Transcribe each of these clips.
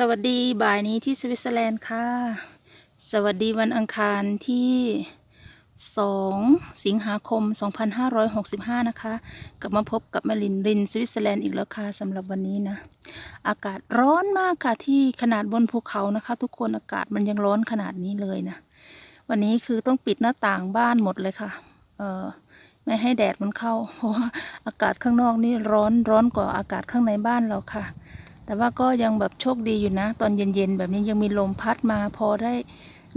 สวัสดีบ่ายนี้ที่สวิตเซอร์แลนด์ค่ะ สวัสดีวันอังคารที่ 2 สิงหาคม 2565 นะคะ กลับมาพบกับแมลินรินสวิตเซอร์แลนด์อีกแล้วค่ะสำหรับวันนี้นะ อากาศร้อนมากค่ะที่ขนาดบนภูเขานะคะ ทุกคนอากาศมันยังร้อนขนาดนี้เลยนะ วันนี้คือต้องปิดหน้าต่างบ้านหมดเลยค่ะ เออไม่ให้แดดมันเข้า เพราะว่าอากาศข้างนอกนี่ร้อนร้อนกว่าอากาศข้างในบ้านเราค่ะ แต่ว่าก็ยังแบบโชคดีอยู่นะ ตอนเย็นๆแบบนี้ยังมีลมพัดมาพอได้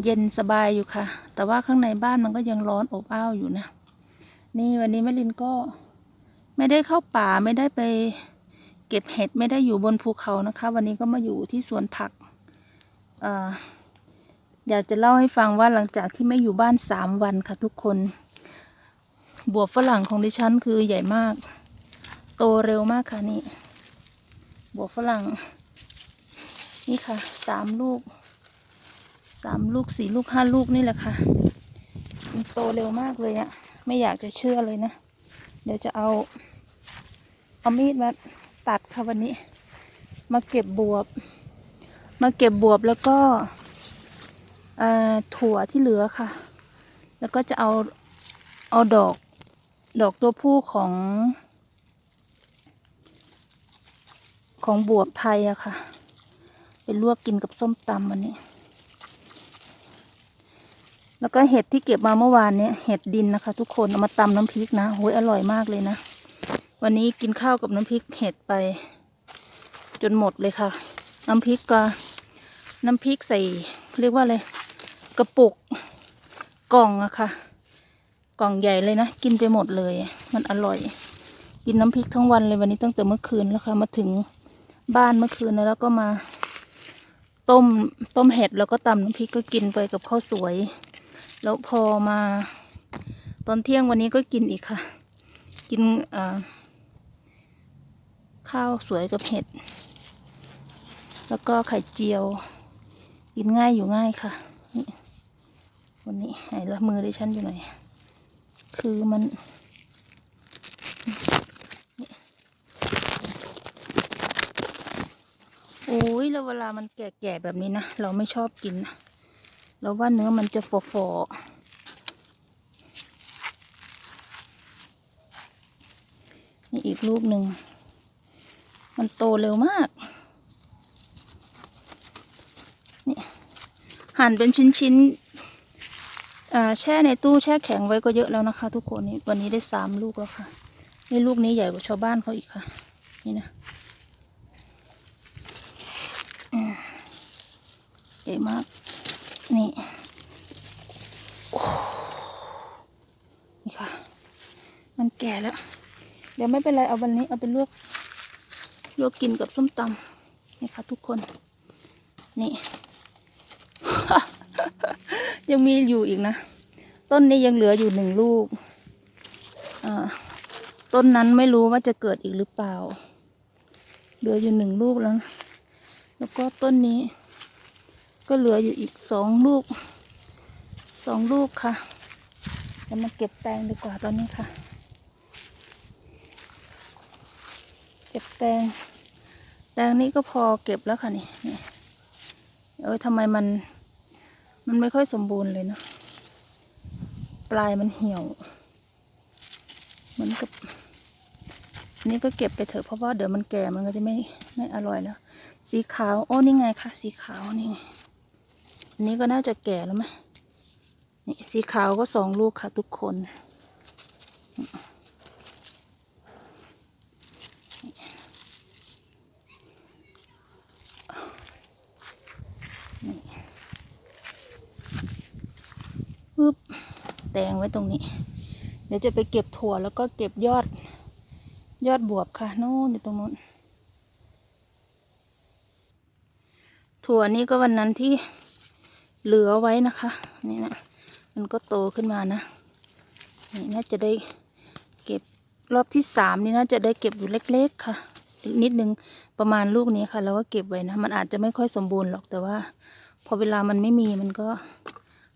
เย็นสบายอยู่ค่ะ แต่ว่าข้างในบ้านมันก็ยังร้อนอบอ้าวอยู่นะ นี่วันนี้แม่ลินก็ไม่ได้เข้าป่าไม่ได้ไปเก็บเห็ดไม่ได้อยู่บนภูเขานะคะ วันนี้ก็มาอยู่ที่สวนผักเอ่ออยากจะเล่าให้ฟังว่าหลังจากที่ไม่อยู่บ้านสามวันค่ะทุกคน บวบฝรั่งของดิฉันคือใหญ่มาก โตเร็วมากค่ะนี่ บวฝรั่ง นี่ค่ะสามลูกสามลูกสี่ลูกห้าลูกนี่แหละค่ะมันโตเร็วมากเลยอะไม่อยากจะเชื่อเลยนะ เดี๋ยวจะเอา เอามีดมาตัดค่ะวันนี้ มาเก็บบวบ มาเก็บบวบแล้วก็ถั่วที่เหลือค่ะ แล้วก็จะเอาเอาดอกดอกตัวผู้ของ ของบวบไทยอะค่ะ ไปลวกกินกับส้มตำวันนี้ แล้วก็เห็ดที่เก็บมาเมื่อวานเนี่ยเห็ดดินนะคะ ทุกคนเอามาตำน้ำพริกนะโหยอร่อยมากเลยนะ วันนี้กินข้าวกับน้ำพริกเห็ดไป จนหมดเลยค่ะ น้ำพริกก็น้ำพริกใส่เรียกว่าอะไรกระปุกกล่องอะค่ะ กล่องใหญ่เลยนะ กินไปหมดเลย มันอร่อย กินน้ำพริกทั้งวันเลยวันนี้ตั้งแต่เมื่อคืนแล้วค่ะ มาถึง บ้านเมื่อคืนนะแล้วก็มา ต้มต้มเห็ดแล้วก็ตำน้ำพริกก็กินไปกับข้าวสวย แล้วพอมา ตอนเที่ยงวันนี้ก็กินอีกค่ะ กินข้าวสวยกับเห็ด แล้วก็ไข่เจียว กินง่ายอยู่ง่ายค่ะวันนี้ไหนละมือดิฉันอยู่ไหนคือมัน โอ้ยเวลามันแก่ๆแบบนี้นะ เราไม่ชอบกินนะเราว่าเนื้อมันจะฝอๆนี่อีกลูกหนึ่ง มันโตเร็วมาก นี่หั่นเป็นชิ้นๆแช่ในตู้แช่แข็งไว้ก็เยอะแล้วนะคะ ทุกคนนี่วันนี้ได้สามลูกแล้วค่ะ นี่ลูกนี้ใหญ่กว่าชาวบ้านเขาอีกค่ะ นี่นะ ให ญ่มาก นี่นี่ค่ะ มันแก่แล้ว เดี๋ยวไม่เป็นไร เอาวันนี้เอาไปลวก ลวกกินกับส้มตำนี่ค่ะทุกคน นี่ ยังมีอยู่อีกนะ ต้นนี้ยังเหลืออยู่หนึ่งลูก อ่า ต้นนั้นไม่รู้ว่าจะเกิดอีกหรือเปล่า เหลืออยู่หนึ่งลูกแล้วนะแล้วก็ต้นนี้ ก็เหลืออยู่อีกสองลูกสองลูกค่ะเดี๋ยวมาเก็บแตงดีกว่าตอนนี้ค่ะ เก็บแตงแตงนี้ก็พอเก็บแล้วค่ะนี่นี่เอ้ยทำไมมัน มันไม่ค่อยสมบูรณ์เลยเนาะปลายมันเหี่ยว เหมือนกับนนี้ก็เก็บไปเถอะเพราะว่าเดี๋ยวมันแก่มันก็จะไม่ไม่อร่อยแล้ว สีขาว โอ้นี่ไงคะสีขาวนี่ไง นนี้ก็น่าจะแก่แล้วไหมนี่สีขาวก็สองลูกค่ะทุกคน ปึ๊บ แตงไว้ตรงนี้ เดี๋ยวจะไปเก็บถั่วแล้วก็เก็บยอด ยอดบวบค่ะโน่นอยู่ตรงนู้นถั่วนี่ก็วันนั้นที่ เหลือไว้นะคะ นี่นะมันก็โตขึ้นมานะนี่น่าจะได้เก็บรอบที่สามนี่น่าจะได้เก็บอยู่เล็ก ๆ ค่ะอีกนิดนึงประมาณลูกนี้ค่ะแล้วก็เก็บไว้นะ มันอาจจะไม่ค่อยสมบูรณ์หรอกแต่ว่า พอเวลามันไม่มีมันก็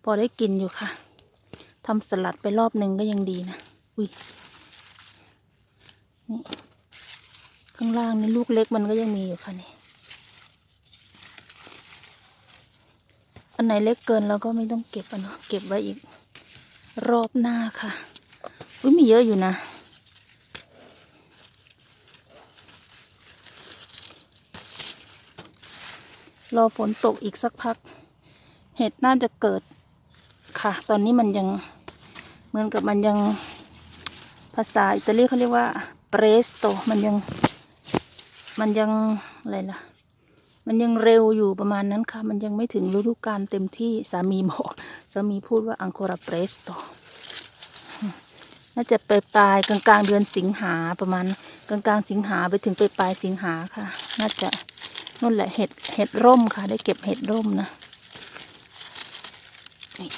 พอได้กินอยู่ค่ะทำสลัดไปรอบหนึ่งก็ยังดีนะอุ้ยนี่ข้างล่างนี่ลูกเล็กมันก็ยังมีอยู่ค่ะนี่ อันไหนเล็กเกินเราก็ไม่ต้องเก็บอะเนาะเก็บไว้อีก รอบหน้าค่ะ อุ้ยมีเยอะอยู่นะ รอฝนตกอีกสักพัก เห็ดน่าจะเกิดค่ะ ตอนนี้มันยังเหมือนกับมันยังภาษาอิตาลีเขาเรียกว่าเปรสโต มันยัง มันยังอะไรล่ะ มันยังเร็วอยู่ประมาณนั้นค่ะ มันยังไม่ถึงฤดูกาลเต็มที่สามีบอกสามีพูดว่าอังโคราเปรสโตน่าจะปลายปลายกลางกลางๆเดือนสิงหาประมาณกลางกลางๆสิงหาไปถึงปลายปลายสิงหาค่ะ น่าจะนั่นแหละเห็ดเห็ดร่มค่ะ ได้เก็บเห็ดร่มนะนี่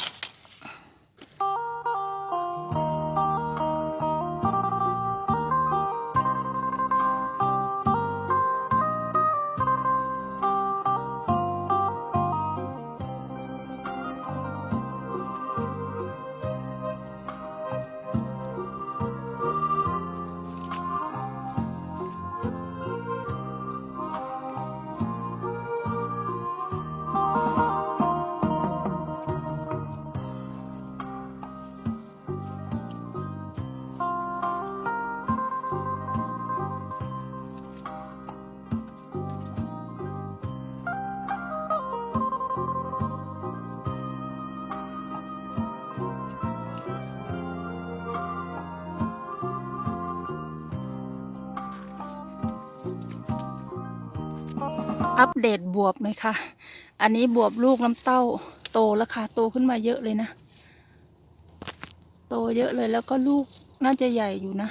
อัปเดตบวบหน่อยค่ะ อันนี้บวบลูกน้ำเต้าโตแล้วค่ะ โตขึ้นมาเยอะเลยนะ โตเยอะเลยแล้วก็ลูกน่าจะใหญ่อยู่นะ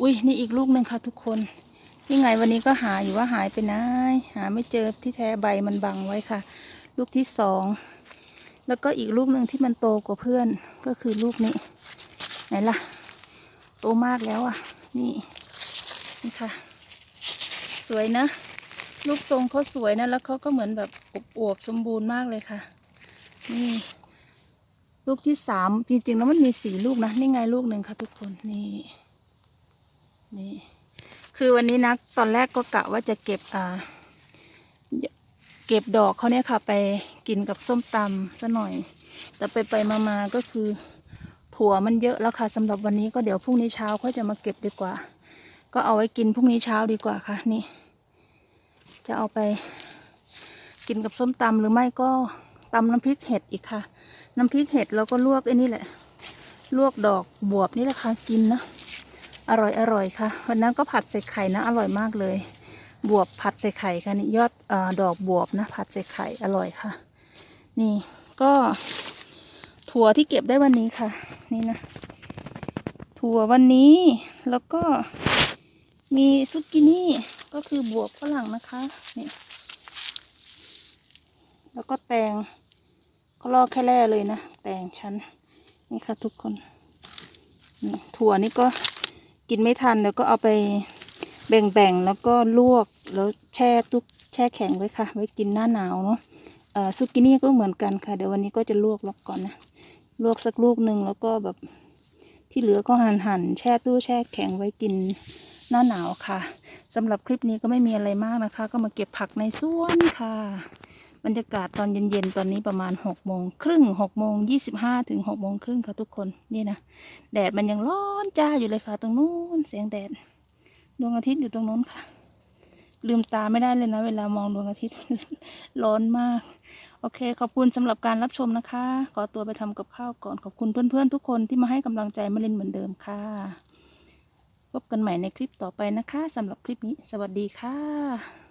อุ้ยนี่อีกลูกหนึ่งค่ะ ทุกคนนี่ไงวันนี้ก็หาอยู่ว่าหายไปไหนหาไม่เจอที่แท้ใบมันบังไว้ค่ะ ลูกที่สองแล้วก็อีกลูกหนึ่งที่มันโตกว่าเพื่อนก็คือลูกนี้ ไหนล่ะ โตมากแล้วอะ นี่นี่ค่ะ สวยนะ รูปทรงเขาสวยนะ แล้วเขาก็เหมือนแบบอวบสมบูรณ์มากเลยค่ะ นี่ ลูกที่สามจริงๆแล้วมันมีสี่ลูกนะ นี่ไงลูกหนึ่งค่ะทุกคนนี่นี่ คือวันนี้นะตอนแรกก็กะว่าจะเก็บอ่าเก็บดอกเขาเนี่ยค่ะ ไปกินกับส้มตำซะหน่อย แต่ไปไปๆมาก็คือ ถั่วมันเยอะแล้วค่ะสำหรับวันนี้ก็เดี๋ยวพรุ่งนี้เช้าเขาจะมาเก็บดีกว่า ก็เอาไว้กินพรุ่งนี้เช้าดีกว่าค่ะนี่ จะเอาไป กินกับส้มตำหรือไม่ก็ตำน้ำพริกเห็ดอีกค่ะ น้ำพริกเห็ดเราก็ลวกไอ้นี่แหละ ลวกดอกบวบนี่แหละค่ะกินนะอร่อยอร่อยค่ะ วันนั้นก็ผัดใส่ไข่นะ อร่อยมากเลย บวบผัดใส่ไข่ค่ะนี่ยอดอดอกบวบนะ ผัดใส่ไข่อร่อยค่ะ นี่ก็ถั่วที่เก็บได้วันนี้ค่ะ นี่นะ ถั่ววันนี้แล้วก็ มีซุกกินี่ก็คือบวบฝรั่งนะคะนี่แล้วก็แตงก็ลอกแค่แร่เลยนะ แตงชั้นนี่ค่ะทุกคนนี่ถั่วนี่ก็กินไม่ทันเดี๋ยวก็เอาไปแบ่งๆแล้วก็ลวกแล้วแช่ตุกแช่แข็งไว้ค่ะ ไว้กินหน้าหนาวเนาะซุกกินี่ก็เหมือนกันค่ะ เดี๋ยววันนี้ก็จะลวกลวก่อนนะลวกสักลูกหนึ่งแล้วก็แบบที่เหลือก็หันหั่นๆแช่ตู้แช่แข็งไว้กิน หน้าหนาวค่ะสำหรับคลิปนี้ก็ไม่มีอะไรมากนะคะ ก็มาเก็บผักในสวนค่ะ บรรยากาศตอนเย็นๆ ตอนนี้ประมาณหกโมงครึ่งหกโมงยี่สิบห้าถึงหกโมงครึ่งค่ะทุกคนนี่นะแดดมันยังร้อนจ้าอยู่เลยค่ะ ตรงนู้นเสียงแดดดวงอาทิตย์อยู่ตรงนู้นค่ะ ลืมตาไม่ได้เลยนะ เวลามองดวงอาทิตย์ร้อนมาก โอเค ขอบคุณสำหรับการรับชมนะคะ ขอตัวไปทำกับข้าวก่อนขอบคุณเพื่อนๆทุกคนที่มาให้กำลังใจมารินเหมือนเดิมค่ะ พบกันใหม่ในคลิปต่อไปนะคะสำหรับคลิปนี้ สวัสดีค่ะ